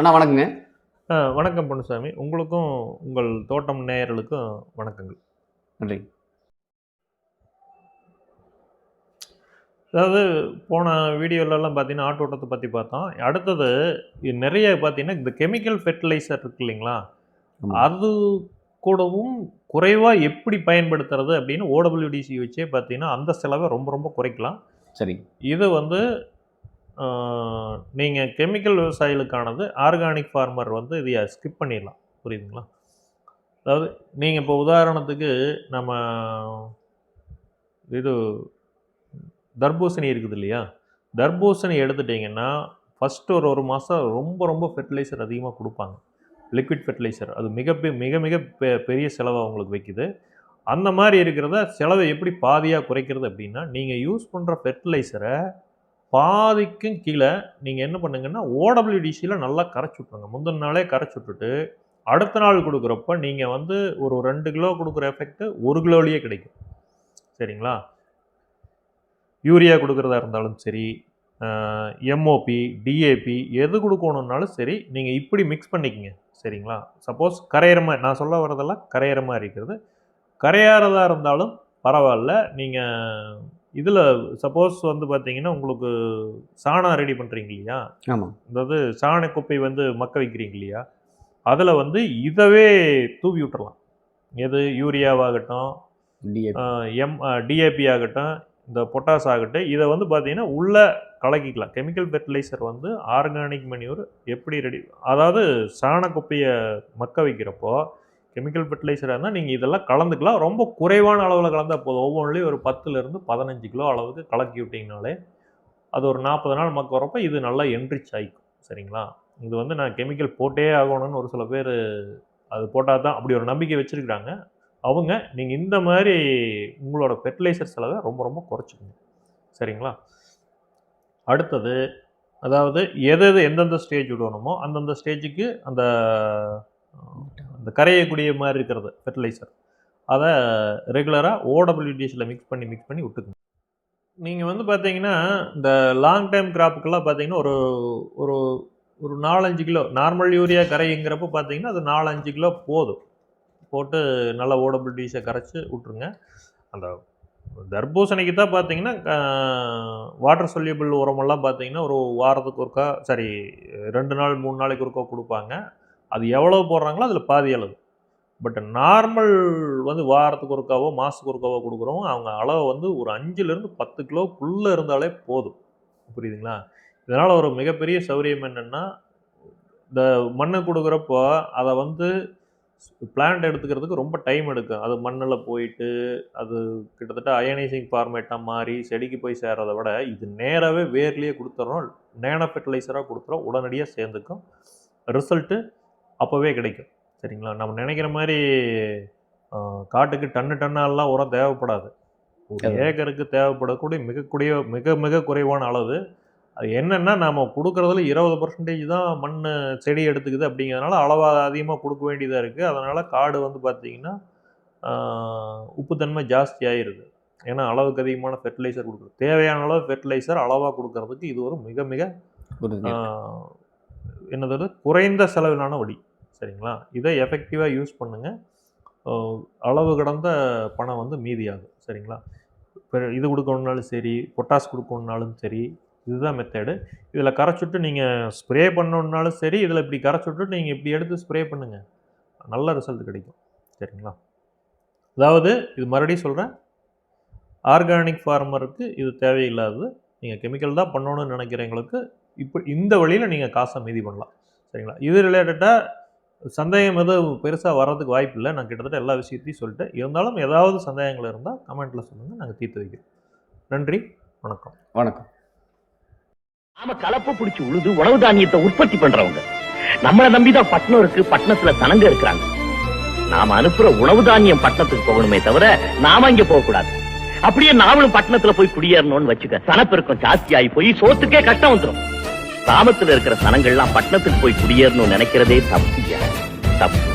அண்ணா வணக்கங்க. வணக்கம் பொன்னுசாமி. உங்களுக்கும் உங்கள் தோட்டம் நேயர்களுக்கும் வணக்கங்கள். நன்றி. அதாவது போன வீடியோலலாம் பார்த்தீங்கன்னா ஆட்டோட்டத்தை பற்றி பார்த்தோம். அடுத்தது நிறைய பார்த்தீங்கன்னா இந்த கெமிக்கல் ஃபெர்டிலைசர் இருக்கு இல்லைங்களா. அது கூடவும் குறைவாக எப்படி பயன்படுத்துறது அப்படின்னு ஓடபிள்யூடிசி வச்சே பார்த்தீங்கன்னா அந்த செலவை ரொம்ப ரொம்ப குறைக்கலாம். சரி. இது வந்து நீங்கள் கெமிக்கல் விவசாயிகளுக்கானது ஆர்கானிக் ஃபார்மர் வந்து இதை ஸ்கிப் பண்ணிடலாம். புரியுதுங்களா? அதாவது நீங்கள் இப்போ உதாரணத்துக்கு நம்ம இது தர்பூசணி இருக்குது இல்லையா? தர்பூசணி எடுத்துட்டிங்கன்னா ஃபஸ்ட்டு ஒரு ஒரு மாதம் ரொம்ப ரொம்ப ஃபெர்டிலைசர் அதிகமாக கொடுப்பாங்க. லிக்விட் ஃபெர்டிலைசர் அது மிக பெ- மிக மிக பெ- பெரிய செலவை அவங்களுக்கு வைக்குது. அந்த மாதிரி இருக்கிறத செலவை எப்படி பாதியாக குறைக்கிறது அப்படின்னா நீங்கள் யூஸ் பண்ணுற ஃபெர்டிலைசரை பாதிக்கும் கீழே நீங்கள் என்ன பண்ணுங்கன்னா ஓடபிள்யூடிசியில் நல்லா கரைச்சி விட்ருங்க முந்தின நாளே கரைச்சி விட்டுட்டு அடுத்த நாள் கொடுக்குறப்ப நீங்கள் வந்து ஒரு ரெண்டு கிலோ கொடுக்குற எஃபெக்ட்டு ஒரு கிலோலேயே கிடைக்கும். சரிங்களா? யூரியா கொடுக்குறதா இருந்தாலும் சரி எம்ஓபி டிஏபி எது கொடுக்கணுன்னாலும் சரி நீங்கள் இப்படி மிக்ஸ் பண்ணிக்கங்க. சரிங்களா? சப்போஸ் கரையிற மாதிரி நான் சொல்ல வரதெல்லாம் கரையிற மாதிரி இருக்கிறது. கரையாறதாக இருந்தாலும் பரவாயில்ல. நீங்கள் இதில் சப்போஸ் வந்து பார்த்தீங்கன்னா உங்களுக்கு சாணம் ரெடி பண்ணுறீங்க இல்லையா? ஆமாம் அதாவது சாண குப்பை வந்து மக்க வைக்கிறீங்க இல்லையா? அதில் வந்து இதவே தூவி விட்டுறலாம். எது? யூரியாவாகட்டும் எம் டிஏபி ஆகட்டும் இந்த பொட்டாஸ் ஆகட்டும் இதை வந்து பார்த்தீங்கன்னா உள்ளே கலக்கிக்கலாம். கெமிக்கல் ஃபெர்டிலைசர் வந்து ஆர்கானிக் மணியூர் எப்படி ரெடி அதாவது சாண குப்பையை மக்க வைக்கிறப்போ கெமிக்கல் ஃபெர்டிலைசராக இருந்தால் நீங்கள் இதெல்லாம் கலந்துக்கலாம். ரொம்ப குறைவான அளவில் கலந்தால் போதும். ஒவ்வொன்றிலையும் ஒரு பத்துலேருந்து பதினஞ்சு கிலோ அளவுக்கு கலக்கி விட்டிங்கனாலே அது ஒரு நாற்பது நாள் மக்க வரப்போ இது நல்லா என்ரிச் ஆகிக்கும் சரிங்களா? இது வந்து நான் கெமிக்கல் போட்டே ஆகணும்னு ஒரு சில பேர் அது போட்டால் தான் அப்படி ஒரு நம்பிக்கை வச்சுருக்குறாங்க. அவங்க நீங்கள் இந்த மாதிரி உங்களோட ஃபெர்டிலைசர் செலவை ரொம்ப ரொம்ப குறைச்சிக்கணும் சரிங்களா? அடுத்தது அதாவது எது எது எந்தெந்த ஸ்டேஜ் விடணுமோ அந்தந்த ஸ்டேஜுக்கு அந்த அந்த கரையக்கூடிய மாதிரி இருக்கிறது ஃபெர்டிலைசர் அதை ரெகுலராக ஓடபிள்யூடிஎஸில் மிக்ஸ் பண்ணி மிக்ஸ் பண்ணி விட்டுக்குங்க நீங்கள் வந்து பார்த்தீங்கன்னா இந்த லாங் டைம் கிராப்புக்கெல்லாம் பார்த்தீங்கன்னா ஒரு ஒரு ஒரு நாலஞ்சு கிலோ நார்மல் யூரியா கரைங்கிறப்ப பார்த்தீங்கன்னா அது நாலஞ்சு கிலோ போதும். போட்டு நல்லா ஓடபிள்யூடிஎஸை கரைச்சி விட்ருங்க அந்த தர்பூசணிக்கு தான் பார்த்தீங்கன்னா வாட்டர் சொல்யூபிள் உரமெல்லாம் பார்த்தீங்கன்னா ஒரு வாரத்துக்கு ஒருக்கா சரி ரெண்டு நாள் மூணு நாளைக்கு ஒருக்கா கொடுப்பாங்க. அது எவ்வளோ போடுறாங்களோ அதில் பாதி அளவு. பட் நார்மல் வந்து வாரத்துக்கு ஒருக்காவோ மாதத்துக்கு ஒருக்காவோ கொடுக்குறோம் அவங்க அளவு வந்து ஒரு அஞ்சுலேருந்து பத்து கிலோக்குள்ளே இருந்தாலே போதும். புரியுதுங்களா? இதனால் ஒரு மிகப்பெரிய சௌரியம் என்னென்னா இந்த மண்ணை கொடுக்குறப்போ அதை வந்து பிளான்ட் எடுத்துக்கிறதுக்கு ரொம்ப டைம் எடுக்கும். அது மண்ணில் போயிட்டு அது கிட்டத்தட்ட அயனைசிங் ஃபார்மேட்டாக மாறி செடிக்கு போய் சேர்றதை விட இது நேராகவே வேர்லேயே கொடுத்துட்றோம் நேனோ ஃபெர்டிலைசராக கொடுத்துறோம் உடனடியாக சேர்ந்துக்கும். ரிசல்ட்டு அப்போவே கிடைக்கும். சரிங்களா? நம்ம நினைக்கிற மாதிரி காட்டுக்கு டன்னு டன்னெல்லாம் உரம் தேவைப்படாது. ஏக்கருக்கு தேவைப்படக்கூடிய மிக கூடிய மிக மிக குறைவான அளவு. அது என்னென்னா நம்ம கொடுக்குறதுல இருபது பர்சன்டேஜ் தான் மண் செடி எடுத்துக்குது அப்படிங்கிறதுனால அளவாக அதிகமாக கொடுக்க வேண்டியதாக இருக்குது அதனால் காடு வந்து பார்த்திங்கன்னா உப்புத்தன்மை ஜாஸ்தி ஆயிருது. ஏன்னா அளவுக்கு அதிகமான ஃபெர்டிலைசர் கொடுக்குறது. தேவையான அளவு ஃபெர்டிலைசர் அளவாக கொடுக்கறதுக்கு இது ஒரு மிக மிக என்னது குறைந்த செலவிலான வழி. சரிங்களா? இதை எஃபெக்டிவாக யூஸ் பண்ணுங்கள் அளவு கடந்த பணம் வந்து மீதியாகும் சரிங்களா? இப்போ இது கொடுக்கணுன்னாலும் சரி பொட்டாஸ் கொடுக்கணுன்னாலும் சரி இதுதான் மெத்தேடு இதில் கரைச்சுட்டு நீங்கள் ஸ்ப்ரே பண்ணணுன்னாலும் சரி இதில் இப்படி கரைச்சுட்டு நீங்கள் இப்படி எடுத்து ஸ்ப்ரே பண்ணுங்கள் நல்ல ரிசல்ட் கிடைக்கும் சரிங்களா? அதாவது இது மறுபடியும் சொல்கிறேன் ஆர்கானிக் ஃபார்மருக்கு இது தேவையில்லாதது. நீங்கள் கெமிக்கல் தான் பண்ணணும்னு நினைக்கிறவங்களுக்கு இப்போ இந்த வழியில் நீங்கள் காசை மீதி பண்ணலாம் சரிங்களா? இது ரிலேட்டடாக சந்தேகம் எதுவும் பெருசாக வர்றதுக்கு வாய்ப்பு இல்லை. நான் கிட்டத்தட்ட எல்லா விஷயத்தையும் சொல்லிட்டேன். இருந்தாலும் ஏதாவது சந்தேகங்கள் இருந்தால் கமெண்ட்டில் சொல்லுங்கள் நாங்கள் தீர்த்து வைக்கிறோம். நன்றி. வணக்கம். வணக்கம். நாம கலப்பு பிடிச்சு உழுது உணவு தானியத்தை உற்பத்தி பண்றவங்க. நம்மள நம்பிதான் பட்டணம் இருக்கு பட்டணத்துல சனங்க இருக்கிறாங்க. நாம அனுப்புற உணவு தானியம் பட்டணத்துக்கு போகணுமே தவிர நாம இங்க போக கூடாது. அப்படியே நாமளும் பட்டணத்துல போய் குடியேறணும்னு வச்சுக்க சனப்பெருக்கம் ஜாஸ்தி ஆகி போய் சோத்துக்கே கஷ்டம் வந்துரும். கிராமத்துல இருக்கிற சனங்கள்லாம் பட்டணத்துக்கு போய் குடியேறணும்னு நினைக்கிறதே 나쁘